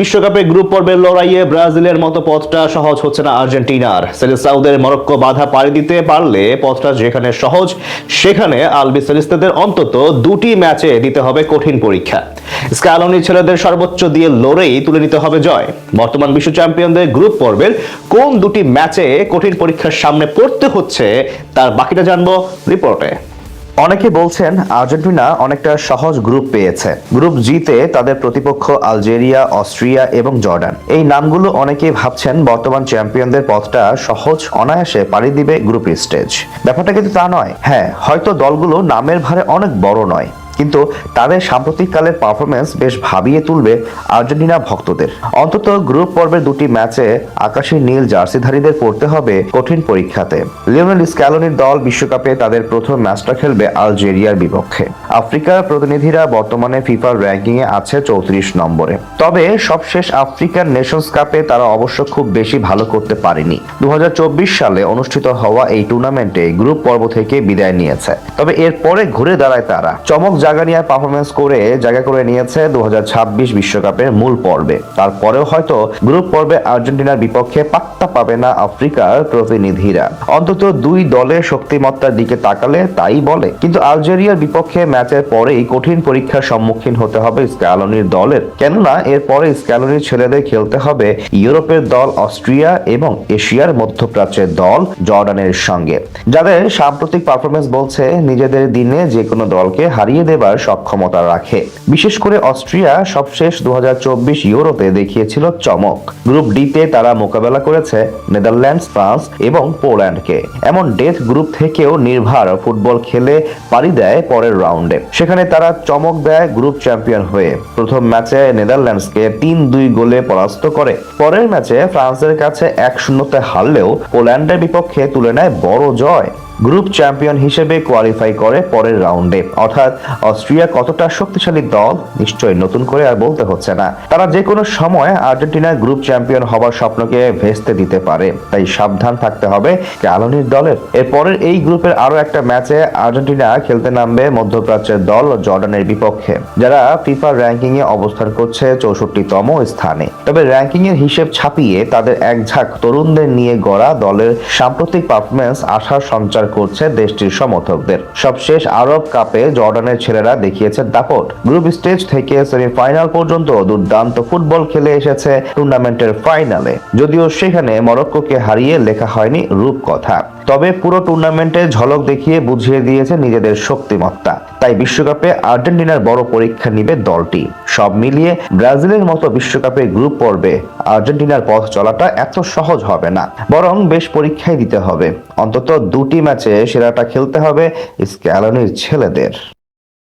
বিশ্বকাপে গ্রুপ পর্বের লড়াইয়ে ব্রাজিলের মতো পথটা সহজ হচ্ছে না আর্জেন্টিনার। সেলেসাউদের মরক্কো বাধা পাড়ি দিতে পারলে পথটা যেখানে সহজ, সেখানে আলবি সেলিস্তাদের অন্তত দুটি ম্যাচে দিতে হবে কঠিন পরীক্ষা। স্ক্যালনি ছেলেদের সর্বোচ্চ দিয়ে লড়েই তুলে নিতে হবে জয়। বর্তমান বিশ্ব চ্যাম্পিয়নদের গ্রুপ পর্বের কোন দুটি ম্যাচে কঠিন পরীক্ষার সামনে পড়তে হচ্ছে, তার বাকিটা জানব রিপোর্টে। অনেকে বলছেন আর্জেন্টিনা অনেকটা সহজ গ্রুপ পেয়েছে। গ্রুপ জিতে তাদের প্রতিপক্ষ আলজেরিয়া, অস্ট্রিয়া এবং জর্ডান। এই নামগুলো অনেকেই ভাবছেন বর্তমান চ্যাম্পিয়নদের পথটা সহজ, অনায়াসে পাড়ি দিবে গ্রুপ স্টেজ। ব্যাপারটা কিন্তু তা নয়। হ্যাঁ হয়তো দলগুলো নামের ভারে অনেক বড় নয়। কিন্তু তাদের সাম্প্রতিককালের পারফরমেন্স বেশ ভাবিয়ে তুলবে আর্জেন্টিনা ভক্তদের। অন্তত গ্রুপ পর্বের দুটি ম্যাচে আকাশী নীল জার্সিধারীদের পড়তে হবে কঠিন পরীক্ষাতে। লিওনেল স্ক্যালোনির দল বিশ্বকাপে তাদের প্রথম ম্যাচটা খেলবে আলজেরিয়ার বিপক্ষে। আফ্রিকার প্রতিনিধিরা বর্তমানে ফিফার র্যাঙ্কিং এ আছে চৌত্রিশ নম্বরে। তবে সবশেষ আফ্রিকান নেশনস কাপে তারা অবশ্য খুব বেশি ভালো করতে পারেনি। দু হাজার চব্বিশ সালে অনুষ্ঠিত হওয়া এই টুর্নামেন্টে গ্রুপ পর্ব থেকে বিদায় নিয়েছে। তবে এরপরে ঘুরে দাঁড়ায় তারা। চমক জাগানিয়ার পারফরমেন্স করে, জায়গা করে নিয়েছে দু বিশ্বকাপের মূল পর্বে। তারপরেও হয়তো গ্রুপ পর্বে আর্জেন্টিনার বিপক্ষে পাত্তা পাবে না আফ্রিকার প্রতিনিধিরা। অন্তত দুই দলের শক্তিমত্তার দিকে তাকালে তাই বলে। কিন্তু আলজেরিয়ার বিপক্ষে ম্যাচের পরেই কঠিন পরীক্ষার সম্মুখীন হতে হবে স্ক্যালোনির দলের। কেননা এরপরে স্ক্যালোনির ছেলেদের খেলতে হবে ইউরোপের দল অস্ট্রিয়া এবং এশিয়ার মধ্যপ্রাচ্যের দল জর্ডানের সঙ্গে। যাদের সাম্প্রতিক পারফরমেন্স বলছে, নিজেদের দিনে যে কোনো দলকে হারিয়ে দেবার সক্ষমতা রাখে। বিশেষ করে অস্ট্রিয়া সবশেষ দু ইউরোতে দেখিয়েছিল চমক। গ্রুপ ডিতে তারা মোকাবেলা করেছে নেদারল্যান্ডস, ফ্রান্স এবং পোল্যান্ডকে। এমন ডেথ গ্রুপ থেকেও নির্ভার ফুটবল খেলে পাড়ি দেয় পরের রাউন্ডে। সেখানে তারা চমক দেয় গ্রুপ চ্যাম্পিয়ন হয়ে। প্রথম ম্যাচে নেদারল্যান্ডসকে তিন দুই গোলে পরাস্ত করে। পরের ম্যাচে ফ্রান্সের কাছে এক শূন্যতে হারলেও পোল্যান্ডের বিপক্ষে তুলে নেয় বড় জয়। গ্রুপ চ্যাম্পিয়ন হিসেবে কোয়ালিফাই করে পরের রাউন্ডে। অর্থাৎ অস্ট্রিয়া কতটা শক্তিশালী দল, নিশ্চয়ই নতুন করে আর বলতে হচ্ছে না। তারা যে কোনো সময় আর্জেন্টিনার গ্রুপ চ্যাম্পিয়ন হবার স্বপ্নকে ভেস্তে দিতে পারে। তাই সাবধান থাকতে হবে ক্যালোনির দলের। এরপরের এই গ্রুপের আরও একটা ম্যাচে আর্জেন্টিনা খেলতে নামবে মধ্যপ্রাচ্যের দল জর্ডানের বিপক্ষে, যারা ফিফা র্যাঙ্কিং এ অবস্থান করছে চৌষট্টিতম স্থানে। তবে র্যাঙ্কিং এর হিসেব ছাপিয়ে তাদের এক ঝাঁক তরুণদের নিয়ে গড়া দলের সাম্প্রতিক পারফরমেন্স আশার সঞ্চার করছে দেশটির সমর্থকদের। সবশেষ আরব কাপে জর্ডানের ছেলেরা দেখিয়েছে দাপট। গ্রুপ স্টেজ থেকে সেমিফাইনাল পর্যন্ত দুর্দান্ত ফুটবল খেলে এসেছে টুর্নামেন্টের ফাইনালে। যদিও সেখানে মরক্কোকে হারিয়ে লেখা হয়নি রূপকথা। তবে পুরো টুর্নামেন্টে ঝলক দেখিয়ে বুঝিয়ে দিয়েছে নিজেদের শক্তিমত্তা। তাই বিশ্বকাপে আর্জেন্টিনার বড় পরীক্ষা নিবে দলটি। সব মিলিয়ে ব্রাজিলের মতো বিশ্বকাপে গ্রুপ পর্বে আর্জেন্টিনার পথ চলাটা এত সহজ হবে না, বরং বেশ পরীক্ষাই দিতে হবে। অন্তত দুটি ম্যাচে সেরাটা খেলতে হবে স্ক্যালনির ছেলেদের।